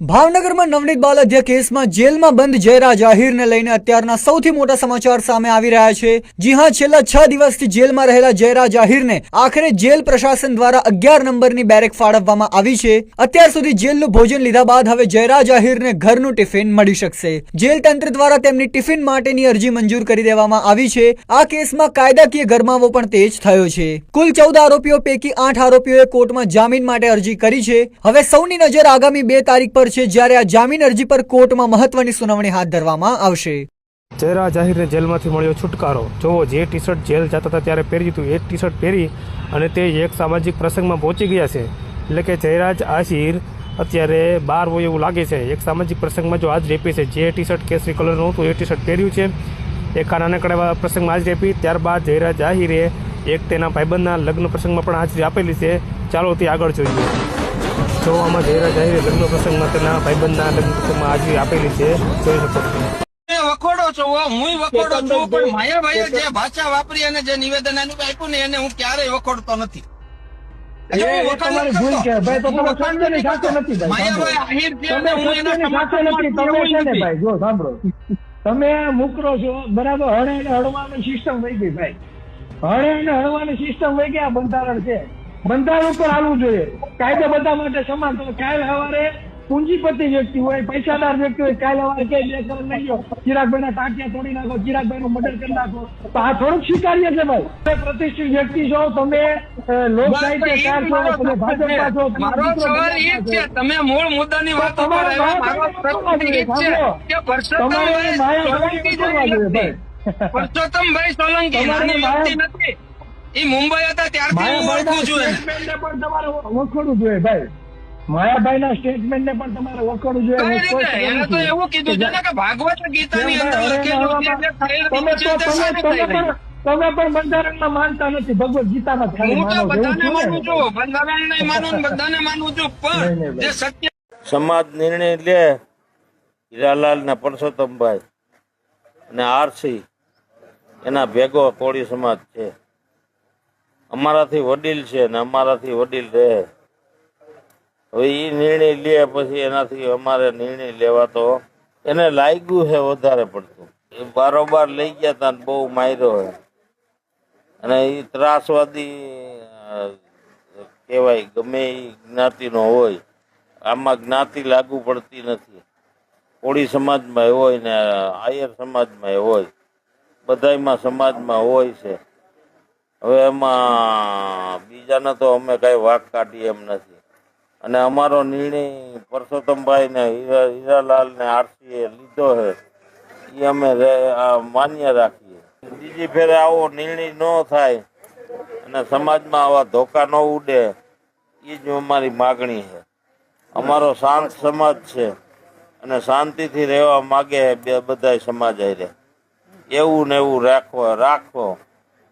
ભાવનગરમાં નવનીત બાલદિયા કેસમાં જેલમાં બંધ જયરા જાહિરને લઈને અત્યારના સૌથી મોટા સમાચાર સામે આવી રહ્યા છે. જી હા, છેલ્લા છ દિવસથી જેલમાં રહેલા જયરા જાહિરને આખરે જેલ પ્રશાસન દ્વારા અગિયાર નંબરની બેરેક ફાળવવામાં આવી છે. અત્યાર સુધી જેલનું ભોજન લીધા બાદ હવે જયરા જાહીરને ઘરનું ટિફિન મળી શકશે. જેલ તંત્ર દ્વારા તેમની ટિફિન માટેની અરજી મંજૂર કરી દેવામાં આવી છે. આ કેસમાં કાયદાકીય ગરમાવો પણ તેજ થયો છે. કુલ ચૌદ આરોપીઓ પૈકી આઠ આરોપીઓએ કોર્ટમાં જામીન માટે અરજી કરી છે. હવે સૌની નજર આગામી બે તારીખ પર છે જ્યારે આ જામીન અરજી પર કોર્ટમાં મહત્વની સુનાવણી હાથ ધરવામાં આવશે. ચહેરા જાહેરને જેલમાંથી મળ્યો છુટકારો. જોવો જે ટી શર્ટ જેલ જતા હતા ત્યારે પહેર્યું હતું. એ ટી શર્ટ પહેરી અને તે એક સામાજિક પ્રસંગમાં પહોંચી ગયા છે. એટલે કે જયરાજ આશીર અત્યારે બાર હોય એવું લાગે છે. એક સામાજિક પ્રસંગમાં જો હાજરી રેપી છે. જે ટી શર્ટ કેસરી કલરનું હતું, એ ટી શર્ટ પહેર્યું છે. એક આ નાનકડા એવા પ્રસંગમાં આજ આપી ત્યારબાદ જયરાજ આહિરે એક તેના ભાઈબંધના લગ્ન પ્રસંગમાં પણ હાજરી આપેલી છે. ચાલો તે આગળ જોઈએ. જો આમાં જયરાજ આહિરે લગ્ન પ્રસંગમાં તેના ભાઈબંધના લગ્ન પ્રસંગમાં હાજરી આપેલી છે જોઈ શકો છો. તમે વખોડો છો હું વખોડો છું પણ માયાભાઈએ જે ભાષા વાપરી અને જે નિવેદન આપ્યું ને એને હું ક્યારેય વખોડતો નથી. તો તમે વખાણ સત્યની નથી સાથે કરતો. નથી, ભાઈ, માયાભાઈ સાંભળો. તમે અને હું એના સત્યની સાથે નથી તમે સમર્થનમાં છે ને નથી. ભાઈ જો સાંભળો. તમે મુકરો છો બરાબર હળે ને હળવાની સિસ્ટમ વહી ગઈ ભાઈ. હળે અને હળવાની સિસ્ટમ વહી ગઈ આ બંધારણ છે. બંધારણ ઉપર હાલવું જોઈએ. કાયદો બધા માટે સમાન તો કાલ સવારે પૂંજીપતિ વ્યક્તિ હોય પૈસાદાર વ્યક્તિ હોય કાલે સવારે કે બે કરોડ લઈ ચિરાગભાઈ ના ટાંટિયા તોડી નાખો ચિરાગભાઈ નું મર્ડર કરી નાખો. તો આ થોડુંક સ્વીકાર્ય છે ભાઈ. પ્રતિષ્ઠિત વ્યક્તિ છો તમે લોક સાહિત્યકાર છો તમે ભાજપમાં છો. તમે મારો સવાલ એ છે. છો. તમે મૂળ મુદ્દાની વાત તમારે પરસોત્તમભાઈ સોલંકી પરસોત્તમભાઈ સોલંકી માયા- નથી. એ મુંબઈ હતા ત્યારથી હું ઓળખું છું એને. સ્ટેટમેન્ટને પણ તમારે વખોડવું જોઈએ ભાઈ. પણ તમારે એને તો એવું કીધું છે ને કે ભાગવત ગીતાની અંદર લખેલું છે તમે તો તમે તમે પણ તમે પણ બંધારણમાં માનતા નથી. ભગવદ ગીતામાં ખાલી હું તો માનો બધાને માનું છું. બંધારણ નહીં માનું બધાને માનું છું. પણ જે સત્ય સમાજ નિર્ણય લે હીરાલાલ ને પરસોત્તમભાઈ અને આરસી એના ભેગો કોળી સમાજ છે. અમારાથી વડીલ છે ને અમારાથી વડીલ રહે. હવે એ નિર્ણય લે પછી એનાથી અમારે નિર્ણય લેવાતો એને લાગ્યું છે વધારે પડતું. એ બારોબાર લઈ ગયા હતા બહુ માર્યો છે અને એ ત્રાસવાદી કહેવાય ગમે એ જ્ઞાતિનો હોય. આમાં જ્ઞાતિ લાગુ પડતી નથી. કોળી સમાજમાં હોય ને આયર સમાજમાં હોય. બધાયમાં સમાજમાં હોય છે. હવે એમાં બીજાને તો અમે કાંઈ વાક કાઢીએ એમ નથી. અને અમારો નિર્ણય પરસોત્તમભાઈ ને હીરા, હીરાલાલ ને આરસીએ લીધો છે એ અમે માન્ય રાખીએ. બીજી ફેરે આવો નિર્ણય ન થાય અને સમાજમાં આવા ધોકા ન ઉડે એ જ અમારી માગણી છે. અમારો શાંત સમાજ છે અને શાંતિથી રહેવા માગે બે બધા સમાજ રહે એવું ને એવું રાખવા રાખવો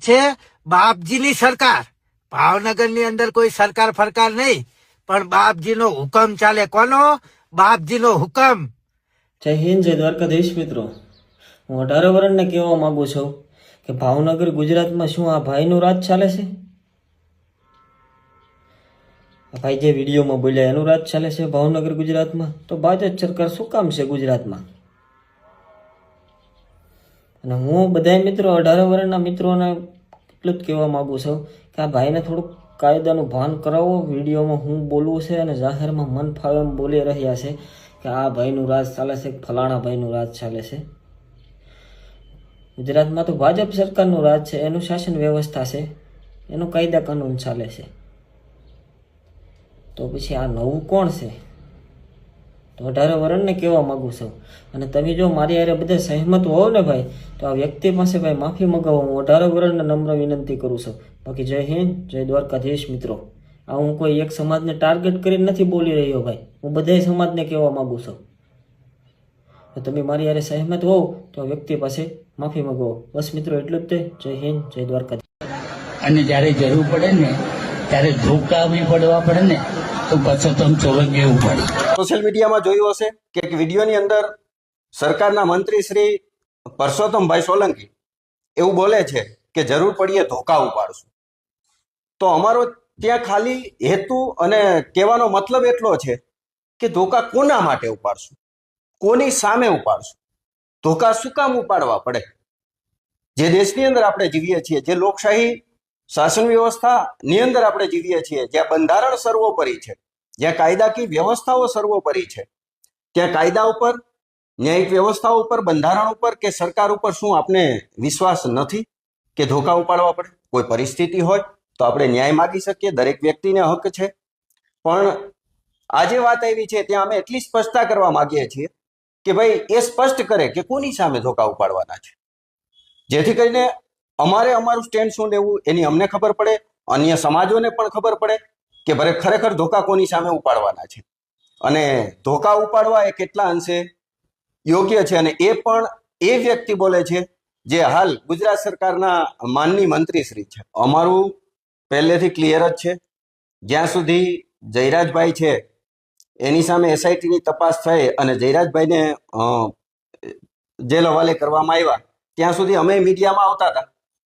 છે? બાપજીની સરકાર. ભાવનગરની અંદર કોઈ સરકાર ફરકાર નહીં, પણ બાપજીનો હુકમ ચાલે કોનો? બાપજીનો હુકમ. જય હિન્દ, જય દ્વારકાધીશ મિત્રો. હું અઢાર વર્ષને કહેવા માંગુ છું કે ભાવનગર, ગુજરાતમાં શું આ ભાઈનું રાજ ચાલે છે? ભાઈ જે વિડીયોમાં બોલ્યા, એનું રાજ ચાલે છે ભાવનગર, ગુજરાતમાં? તો ભાજપ સરકાર શું કામ છે ગુજરાતમાં? અને હું બધા મિત્રો અઢાર વર્ષના મિત્રોને એટલું જ કહેવા માગું છું કે આ ભાઈને થોડુંક કાયદાનું ભાન કરાવો. વિડીયોમાં હું બોલવું છે અને જાહેરમાં મન ફાવે બોલી રહ્યા છે કે આ ભાઈનું રાજ ચાલે છે ફલાણા ભાઈનું રાજ ચાલે છે. ગુજરાતમાં તો ભાજપ સરકારનું રાજ છે, એનું શાસન વ્યવસ્થા છે, એનું કાયદા કાનૂન ચાલે છે. તો પછી આ નવું કોણ છે? તો અઢારે વરણને કહેવા માંગુ છું. અને તમે જો મારી હારે બધા સહેમત હોવ ને ભાઈ, તો આ વ્યક્તિ પાસે ભાઈ માફી મગાવો હું અઢારે વરણને નમ્ર વિનંતી કરું છું. બાકી જય હિન્દ, જય દ્વારકાધીશ મિત્રો. આ હું કોઈ એક સમાજને ટાર્ગેટ કરીને નથી બોલી રહ્યો ભાઈ. હું બધા સમાજને કહેવા માંગુ છું. તો તમે મારી હારે સહેમત હોવ, તો આ વ્યક્તિ પાસે માફી મગાવો બસ મિત્રો એટલું જ તે. જય હિન્દ, જય દ્વારકાધીશ. અને જ્યારે જરૂર પડે ને, ત્યારે ધોકા બી પડવા પડે ને તો પરસોત્તમ સોલંકી એવું પડે. સોશિયલ મીડિયામાં જોયું હશે કે એક વિડીયોની અંદર સરકારના મંત્રી શ્રી પરસોત્તમભાઈ સોલંકી એવું બોલે છે કે જરૂર પડીએ ધોકા ઉપાડશું. તો અમારો ત્યાં ખાલી હેતુ અને કહેવાનો મતલબ એટલો છે કે ધોકા કોના માટે ઉપાડશું? કોની સામે ઉપાડશું? ધોકા શું કામ ઉપાડવા પડે? જે દેશની અંદર આપણે જીવીએ છીએ, જે લોકશાહી શાસન વ્યવસ્થાની અંદર આપણે જીવીએ છીએ, જ્યાં બંધારણ સર્વોપરી છે, જ્યાં કાયદાકીય વ્યવસ્થાઓ સર્વોપરી છે, ત્યાં કાયદા ઉપર, ન્યાયિક વ્યવસ્થાઓ ઉપર, બંધારણ ઉપર કે સરકાર ઉપર શું આપણે વિશ્વાસ નથી કે ધોકા ઉપાડવા પડે? કોઈ પરિસ્થિતિ હોય તો આપણે ન્યાય માગી શકીએ, દરેક વ્યક્તિને હક છે. પણ આજે વાત આવી છે, ત્યાં અમે એટલી સ્પષ્ટતા કરવા માગીએ છીએ કે ભાઈ એ સ્પષ્ટ કરે કે કોની સામે ધોકા ઉપાડવાના છે? જેથી કરીને અમારે અમારું સ્ટેન્ડ શું લેવું એની અમને ખબર પડે, અન્ય સમાજોને પણ ખબર પડે કે ભરે ખરેખર ધોકા કોની સામે ઉપાડવાના છે. અને ધોકા ઉપાડવા એ કેટલા અંશે યોગ્ય છે અને એ પણ એ વ્યક્તિ બોલે છે જે હાલ ગુજરાત સરકારના માનની મંત્રી શ્રી છે. અમારું પહેલેથી ક્લિયર જ છે. જ્યાં સુધી જયરાજભાઈ છે, એની સામે એસઆઈટીની તપાસ થઈ અને જયરાજભાઈને જેલ હવાલે કરવામાં આવ્યા, ત્યાં સુધી અમે મીડિયામાં આવતા હતા.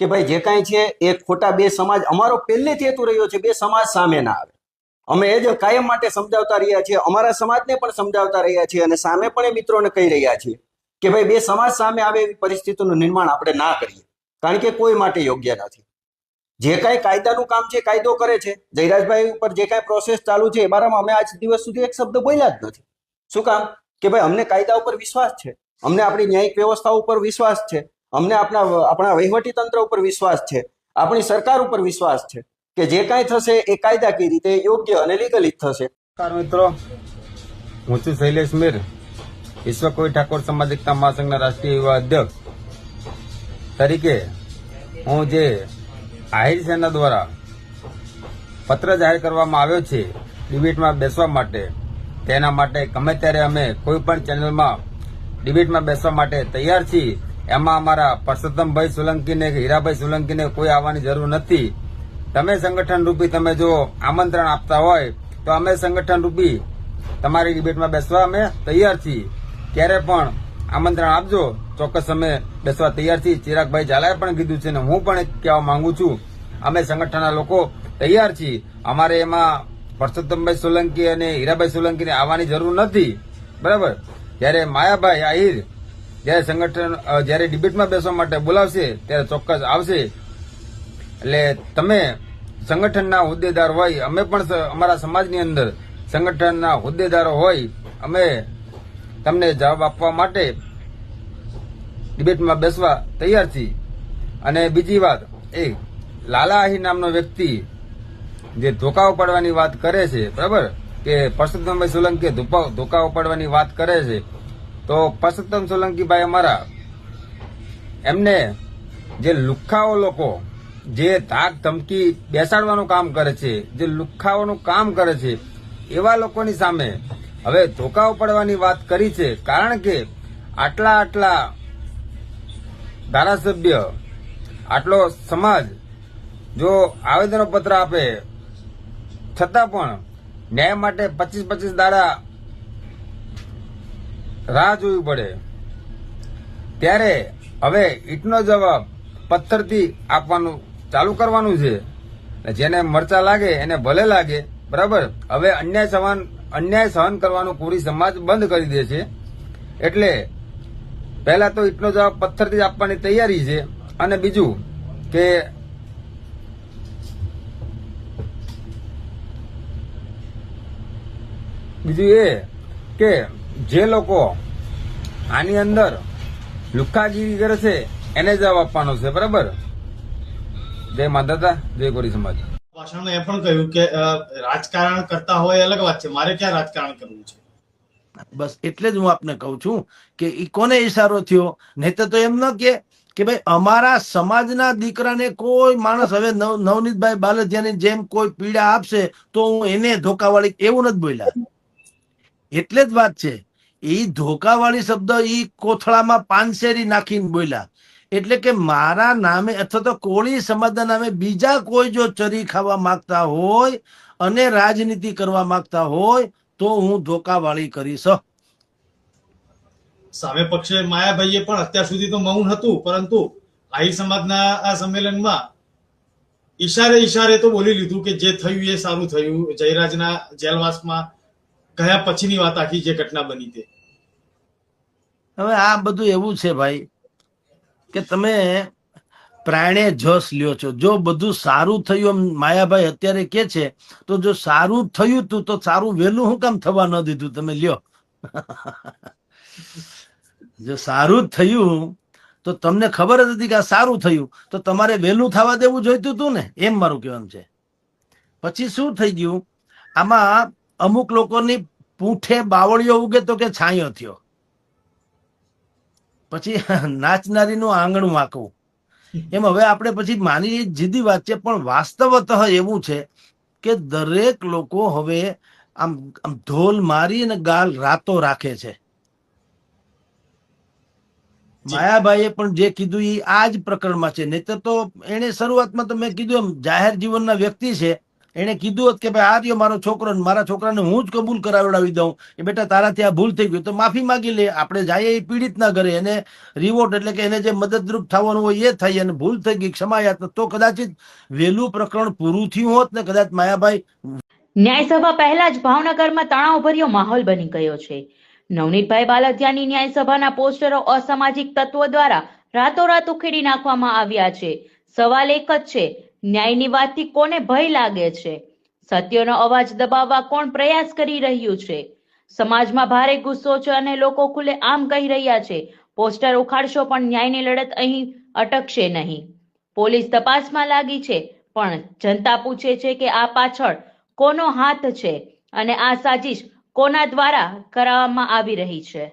કે ભાઈ જે કાંઈ છે એ ખોટા બે સમાજ અમારો પહેલેથી હેતુ રહ્યો છે, બે સમાજ સામે ના આવે. અમે એ જ કાયમ માટે સમજાવતા રહ્યા છીએ, અમારા સમાજને પણ સમજાવતા રહ્યા છીએ અને સામે પણ એ મિત્રોને કહી રહ્યા છીએ કે ભાઈ બે સમાજ સામે આવે એવી પરિસ્થિતિનું નિર્માણ આપણે ના કરીએ, કારણ કે કોઈ માટે યોગ્ય નથી. જે કાંઈ કાયદાનું કામ છે કાયદો કરે છે. જયરાજભાઈ ઉપર જે કાંઈ પ્રોસેસ ચાલુ છે એ બારામાં અમે આજ દિવસ સુધી એક શબ્દ બોલ્યા જ નથી. શું કામ? કે ભાઈ અમને કાયદા ઉપર વિશ્વાસ છે. અમને આપણી ન્યાયિક વ્યવસ્થા ઉપર વિશ્વાસ છે. અમને આપણા આપણા વહીવટી તંત્ર ઉપર વિશ્વાસ છે. આપણી સરકાર ઉપર વિશ્વાસ છે કે જે કાંઈ થશે એ કાયદાકીય રીતે યોગ્ય અને લીગલી થશે. મિત્રો. હું છું શૈલેષ મીર વિશ્વકવિ ઠાકોર સમાજ એકતા મહાસંઘના રાષ્ટ્રીય યુવા અધ્યક્ષ. તરીકે હું જે આહિર સેના દ્વારા પત્ર જાહેર કરવામાં આવ્યો છે, ડિબેટમાં બેસવા માટે, તેના માટે ગમે ત્યારે અમે કોઈ પણ ચેનલમાં ડિબેટમાં બેસવા માટે તૈયાર છીએ એમાં અમારા પરસોત્તમભાઈ સોલંકીને કે હીરાભાઈ સોલંકીને કોઈ આવવાની જરૂર નથી. તમે સંગઠન રૂપી તમે જો આમંત્રણ આપતા હોય, તો અમે સંગઠન રૂપી તમારી ડિબેટમાં બેસવા અમે તૈયાર છીએ. ક્યારે પણ આમંત્રણ આપજો, ચોક્કસ અમે બેસવા તૈયાર છીએ. ચિરાગભાઈ ઝાલાએ પણ કીધું છે ને હું પણ કહેવા માંગુ છું, અમે સંગઠનના લોકો તૈયાર છીએ. અમારે એમાં પરસોત્તમભાઈ સોલંકી અને હીરાભાઈ સોલંકીને આવવાની જરૂર નથી. બરાબર? જ્યારે માયાભાઈ આહિર જ્યારે સંગઠન જ્યારે ડિબેટમાં બેસવા માટે બોલાવશે, ત્યારે ચોક્કસ આવશે. એટલે તમે સંગઠનના હોદ્દેદાર હોય, અમે પણ અમારા સમાજની અંદર સંગઠનના હોદ્દેદારો હોય, અમે તમને જવાબ આપવા માટે ડિબેટમાં બેસવા તૈયાર છીએ. અને બીજી વાત એ લાલાહી નામનો વ્યક્તિ જે ધોકા ઉપાડવાની વાત કરે છે, બરાબર? કે પરસોત્તમભાઈ સોલંકી ધોકા ઉપાડવાની વાત કરે છે. તો પરસોત્તમ સોલંકીભાઈ અમારા. એમને જે લુખ્ખાઓ લોકો, જે ધાક ધમકી બેસાડવાનું કામ કરે છે, જે લુખ્ખાઓનું કામ કરે છે, એવા લોકોની સામે હવે ધોકાઓ પડવાની વાત કરી છે. કારણ કે આટલા આટલા ધારાસભ્ય, આટલો સમાજ જો આવેદનો પત્ર આપે, છતાં પણ ન્યાય માટે પચીસ પચીસ દાડા રાહ જોવી પડે. ત્યારે હવે ઈટનો જવાબ પથ્થરથી આપવાનું ચાલુ કરવાનું છે. જેને મરચા લાગે, એને ભલે લાગે, બરાબર? હવે અન્યાય સહન અન્યાય સહન કરવાનું પૂરી સમાજ બંધ કરી દે છે. એટલે પહેલા તો ઈટનો જવાબ પથ્થરથી આપવાની તૈયારી છે. અને બીજું કે બીજું એ કે જે લોકો આની અંદર લુખ્ખાગીરી કરે છે એને જવાબ આપવાનો છે બરાબર? જય માતાતા જય ગોરી સમાજ. ભાષણ એ પણ કહ્યું કે રાજકારણ કરતા હોય અલગ વાત છે. મારે ક્યાં રાજકારણ કરવું છે? બસ એટલે જ હું આપને કહું છું કે ઈ કોને ઈશારો થયો? નહીતર તો એમ ન કે કે ભાઈ અમારા સમાજના દીકરાને કોઈ માણસ હવે નવ- નવનીતભાઈ બાલદિયાની જેમ કોઈ પીડા આપશે તો હું એને ધોકાવાળી એવું નથી બોલ્યા. એટલે જ વાત છે. એ ધોકાવાળી શબ્દ એ કોથળામાં પાનસેરી નાખીને બોલ્યા. એટલે કે મારા નામે અથવા તો કોળી સમાજના નામે બીજા કોઈ જો ચરી ખાવા માંગતા હોય અને રાજનીતિ કરવા માંગતા હોય તો હું ધોકાવાળી કરીશ. સામે પક્ષે માયાભાઈએ પણ અત્યાર સુધી તો મૌન હતું, પરંતુ આહિર સમાજના આ સંમેલનમાં ઈશારે ઈશારે તો બોલી લીધું કે જે થયું એ સારું થયું. જયરાજના જેલવાસમાં ગયા પછીની વાત આખી જે ઘટના બની તે? હવે આ બધું એવું છે ભાઈ કે તમે પ્રાણે જસ લ્યો છો. જો બધું સારું થયું માયાભાઈ અત્યારે કે છે, તો જો સારું થયું તું, તો સારું વહેલું હું કામ થવા ન દીધું? તમે લ્યો. જો સારું થયું, તો તમને ખબર જ હતી કે આ સારું થયું. તો તમારે વહેલું થવા દેવું જોઈતું હતું ને? એમ મારું કહેવાનું છે. પછી શું થઈ ગયું? આમાં અમુક લોકોની પૂંઠે બાવળીઓ ઉગે તો કે છાંયો થયો. પછી નાચનારીનું આંગણ વાંકવું. એમ હવે આપણે પછી માની જીદી વાત છે પણ વાસ્તવત એવું છે કે દરેક લોકો હવે આમ આમ ધોલ મારી અને ગાલ રાતો રાખે છે. માયાભાઈએ પણ જે કીધું એ આ જ પ્રકરણમાં છે. નહીતર તો એને શરૂઆતમાં તો મેં કીધું એમ જાહેર જીવનના વ્યક્તિ છે એને કીધું હોત કે ભાઈ, આ રહ્યો મારો છોકરો મારા છોકરાને હું જ કબૂલ કરાવડાવી દઉં. એ બેટા, તારાથી આ ભૂલ થઈ ગયું તો માફી માંગી લે. આપણે જઈએ એ પીડિતના ઘરે. એને રિવોર્ટ એટલે કે એને જે મદદરૂપ થવાનું હોય એ થઈ અને ભૂલ થઈ ગઈ, ક્ષમાયાત. તો કદાચિત વહેલું પ્રકરણ પૂરું થયું હોત ને કદાચ માયાભાઈ ન્યાયસભા પહેલા જ ભાવનગરમાં તણાવભર્યો માહોલ બની ગયો છે. નવનીતભાઈ બાલદિયાની ન્યાયસભાના પોસ્ટરો અસામાજિક તત્વો દ્વારા રાતોરાત ઉખેડી નાખવામાં આવ્યા છે. સવાલ એક જ છે ન્યાયની વાતથી કોને ભય લાગે છે? સત્યનો અવાજ દબાવવા કોણ પ્રયાસ કરી રહ્યું છે? સમાજમાં ભારે ગુસ્સો છે અને લોકો ખુલ્લે આમ કહી રહ્યા છે, પોસ્ટર ઉખાડશો પણ ન્યાયની લડત અહીં અટકશે નહીં. પોલીસ તપાસમાં લાગી છે, પણ જનતા પૂછે છે કે આ પાછળ કોનો હાથ છે અને આ સાજિશ કોના દ્વારા કરાવવામાં આવી રહી છે?